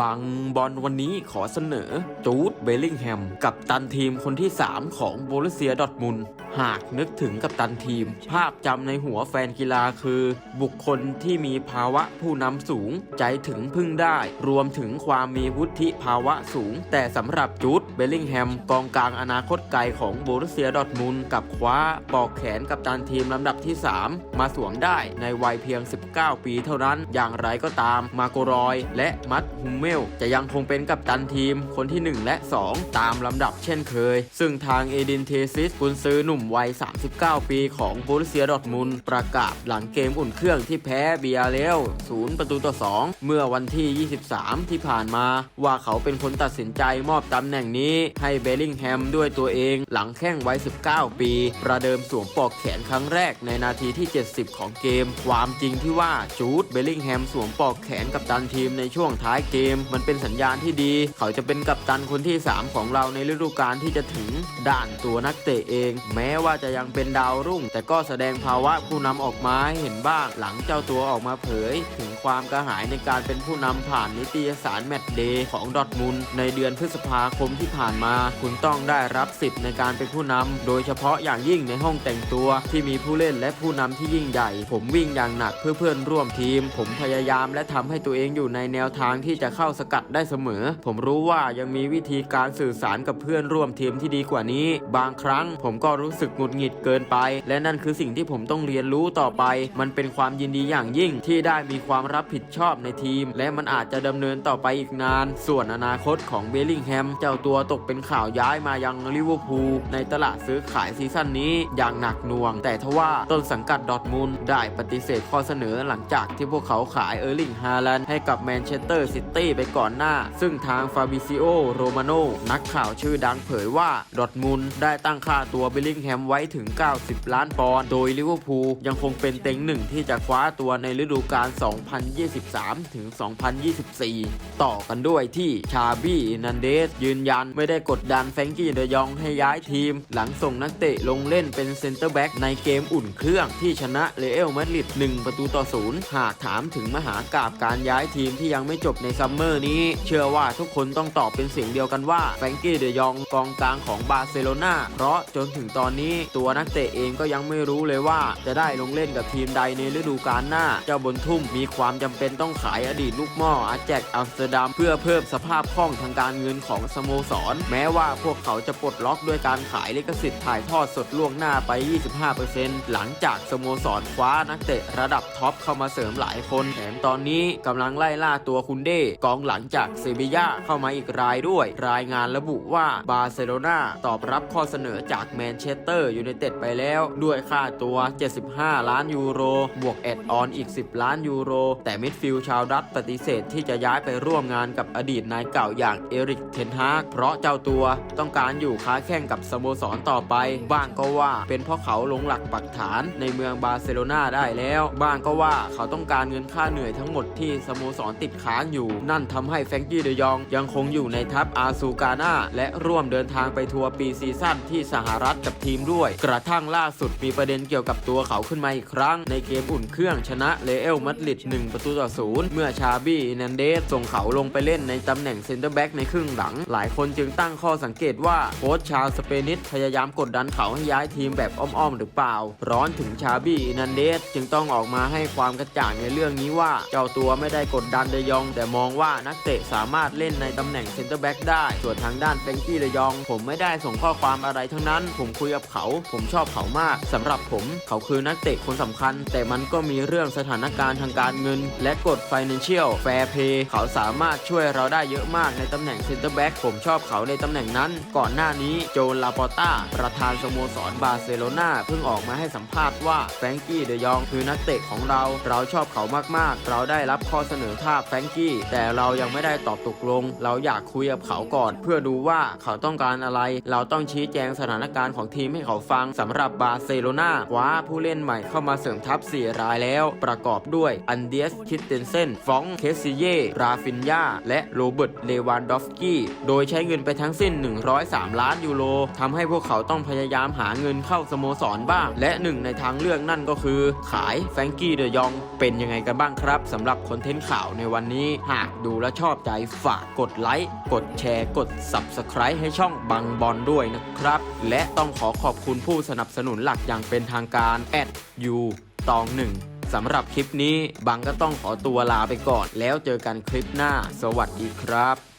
บังบอลวันนี้ขอเสนอจูดเบลลิงแฮม กับตันทีมคนที่ 3 ของโบรุเซียดอทมุน หากนึกถึงกับตันทีม ภาพจำในหัวแฟนกีฬาคือ บุคคลที่มีภาวะผู้นำสูง ใจถึงพึ่งได้ รวมถึงความมีวุฒิภาวะสูง แต่สำหรับจูดเบลลิงแฮม กองกลางอนาคตไกลของโบรุเซียดอทมุนกับคว้าปอกแขนกับตันทีมลำดับที่ 3 มาสวมได้ในวัยเพียง 19 ปีเท่านั้น อย่างไรก็ตามมาโกรอยและมัดฮุมเมล จะยังคงเป็นกัปตันทีมคนที่ 1 และ 2 ตามลำดับเช่นเคย ซึ่งทางเอดินเทซิสกุนซือหนุ่มวัย 39 ปีของโบรุเซียดอทมุนประกาศหลังเกมอุ่นเครื่องที่แพ้เบียเรล0ประตูต่อ 2 เมื่อวันที่ 23 ที่ผ่านมา ว่าเขาเป็นคนตัดสินใจมอบตำแหน่งนี้ให้เบลลิงแฮมด้วยตัวเองหลังแข้งวัย 19 ปี ประเดิมสวมปลอกแขนครั้งแรกในนาทีที่ 70 ของเกม ความจริงที่ว่าจูดเบลลิงแฮมสวมปลอกแขนกับตันทีมในช่วงท้ายเกม มันเป็นสัญญาณที่ดี เขาจะเป็นกัปตันคนที่ 3 ของเราในฤดูกาลที่จะถึงด่านตัวนักเตะเอง แม้ว่าจะยังเป็นดาวรุ่ง แต่ก็แสดงภาวะผู้นำออกมาให้เห็นบ้าง หลังเจ้าตัวออกมาเผย ถึงความกระหายในการเป็นผู้นำผ่านนิตยสารแมตช์เดย์ของดอทมุนในเดือนพฤษภาคมที่ผ่านมา คุณต้องได้รับสิทธิ์ในการเป็นผู้นำโดยเฉพาะอย่างยิ่งในห้องแต่งตัว ที่มีผู้เล่นและผู้นำที่ยิ่งใหญ่ ผมวิ่งอย่างหนักเพื่อเพื่อนร่วมทีม ผมพยายามและทำให้ตัวเองอยู่ในแนวทางที่จะเข้าสกัดได้เสมอ ผมรู้ว่ายังมีวิธีการสื่อสารกับเพื่อนร่วมทีมที่ดีกว่านี้ บางครั้งผมก็รู้สึกหงุดหงิดเกินไป และนั่นคือสิ่งที่ผมต้องเรียนรู้ต่อไป มันเป็นความยินดีอย่างยิ่งที่ได้มีความรับผิดชอบในทีม และมันอาจจะดำเนินต่อไปอีกนาน ส่วนอนาคตของเบลลิงแฮมเจ้าตัวตกเป็นข่าวย้ายมายังลิเวอร์พูลในตลาดซื้อขายซีซั่นนี้อย่างหนักหน่วง แต่ทว่าต้นสังกัดดอร์ทมุนได้ปฏิเสธข้อเสนอหลังจากที่พวกเขาขายเออร์ลิงฮาแลนด์ให้กับแมนเชสเตอร์ซิตี้ไปก่อนหน้า ซึ่งทางฟาบิซิโอโรมาโนนักข่าวชื่อดังเผยว่าดอร์ทมุนได้ตั้งค่าตัวเบลลิงแฮแฮมไว้ถึง 90 ล้านปอนด์ โดยลิเวอร์พูลยังคงเป็นเต็งหนึ่งที่จะคว้าตัวในฤดูกาล 2023 ถึง 2024 ต่อกันด้วยที่ชาบี้นันเดส ยืนยันไม่ได้กดดันแฟรงกี้เดยองให้ย้ายทีม หลังส่งนักเตะลงเล่นเป็นเซนเตอร์แบ็กในเกมอุ่นเครื่องที่ชนะเรอัลมาดริด1ประตูต่อ0หากถามถึงมหากาบการย้ายทีมที่ยังไม่จบในซัมเมอร์นี้ เชื่อว่าทุกคนต้องตอบเป็นเสียงเดียวกันว่าแฟรงกี้เดยองกองกลางของบาร์เซโลนาเพราะจนถึงตอนนี้ตัวนักเตะเองก็ยังไม่รู้เลยว่าจะได้ลงเล่นกับทีมใดในฤดูกาลหน้า เจ้าบนทุ่มมีความจำเป็นต้องขายอดีตลูกหม่ออาแจกอัมสเตอร์ดัมเพื่อเพิ่มสภาพคล่องทางการเงินของสโมสร แม้ว่าพวกเขาจะปลดล็อกด้วยการขายลิขสิทธิ์ถ่ายทอดสดล่วงหน้าไป 25%หลังจากสโมสรคว้านักเตะระดับท็อปเข้ามาเสริมหลายคนแถมตอนนี้กำลังไล่ล่าตัวคุณเด้กองหลังจากเซบียาเข้ามาอีกรายด้วย รายงานระบุว่าบาร์เซโลนาตอบรับข้อเสนอจากแมนเชสเตอร์ยูไนเต็ดไปแล้ว ด้วยค่าตัว 75 ล้านยูโร บวกแอดออนอีก 10 ล้านยูโร แต่มิดฟิลด์ชาวดัตปฏิเสธที่จะย้ายไปร่วมงานกับอดีตนายเก่าอย่างเอริกเทนฮากเพราะเจ้าตัวต้องการอยู่ค้าแข่งกับสโมสรต่อไป บ้างก็ว่าเป็นเพราะเขาลงหลักปักฐานในเมืองบาร์เซโลนาได้แล้ว บ้างก็ว่าเขาต้องการเงินค่าเหนื่อยทั้งหมดที่สโมสรติดค้างอยู่ นั่นทำให้แฟรงกี้เดยองยังคงอยู่ในทัพอาซูกาน่าและร่วมเดินทางไปทัวร์ปีซีซั่นที่สหรัฐกับทีมด้วย กระทั่งล่าสุดมีประเด็นเกี่ยวกับตัวเขาขึ้นมาอีกครั้ง ในเกมอุ่นเครื่องชนะเลเอลมาดริด1ประตูต่อศูนย์เมื่อชาบี้นันเดสส่งเขาลงไปเล่นในตำแหน่งเซนเตอร์แบ็กในครึ่งหลัง หลายคนจึงตั้งข้อสังเกตว่าโค้ชชาวสเปนิสพยายามกดดันเขาให้ย้ายทีมแบบอ้อมๆหรือเปล่า ร้อนถึงชาบี้นันเดสจึงต้องออกมาให้ความกระจ่างในเรื่องนี้ว่า เจ้าตัวไม่ได้กดดันเดยอง แต่มองว่านักเตะสามารถเล่นในตำแหน่งเซนเตอร์แบ็กได้ ส่วนทางด้านเฟงกี้เดยอง ผมไม่ได้ส่งข้อความอะไรทั้งนั้น ผมคุยกับเขา ผมชอบเขามากสำหรับผม เขาคือนักเตะคนสำคัญ แต่มันก็มีเรื่องสถานการณ์ทางการเงิน และกฎ Financial Fair Play เขาสามารถช่วยเราได้เยอะมากในตำแหน่งเซนเตอร์แบ็กผมชอบเขาในตำแหน่งนั้น ก่อนหน้านี้โจลาปอต้าประธานสโมสรบาร์เซโลนาเพิ่งออกมาให้สัมภาษณ์ว่าแฟรงกี้เดยองคือนักเตะของเราเราชอบเขามากๆ เราได้รับข้อเสนอทาบแฟรงกี้แต่เรายังไม่ได้ตอบตกลง เราอยากคุยกับเขาก่อน เพื่อดูว่าเขาต้องการอะไร เราต้องชี้แจงสถานการณ์ของทีมให้เขาฟังสำหรับบาร์เซโลนาคว้าผู้เล่นใหม่เข้ามาเสริมทัพ 4 รายแล้ว ประกอบด้วยอันเดียสคิสเตนเซนฟองเคสซิเย ราฟินยาและโรเบิร์ตเลวานดอฟสกี้ โดยใช้เงินไปทั้งสิ้น 103 ล้านยูโรทำให้พวกเขาต้องพยายามหาเงินเข้าสโมสรบ้าง และหนึ่งในทางเลือกนั่นก็คือ ขายแฟรงกี้เดยองเป็นยังไงกันบ้างครับสำหรับคอนเทนต์ข่าวในวันนี้หากดูและชอบใจฝากกดไลค์กดแชร์กด Subscribe ให้ช่องบังบอลด้วยนะครับ และต้องขอขอบคุณผู้สนับสนุนหลักอย่างเป็นทางการแอดยูตองหนึ่งสำหรับคลิปนี้บังก็ต้องขอตัวลาไปก่อน แล้วเจอกันคลิปหน้า สวัสดีครับ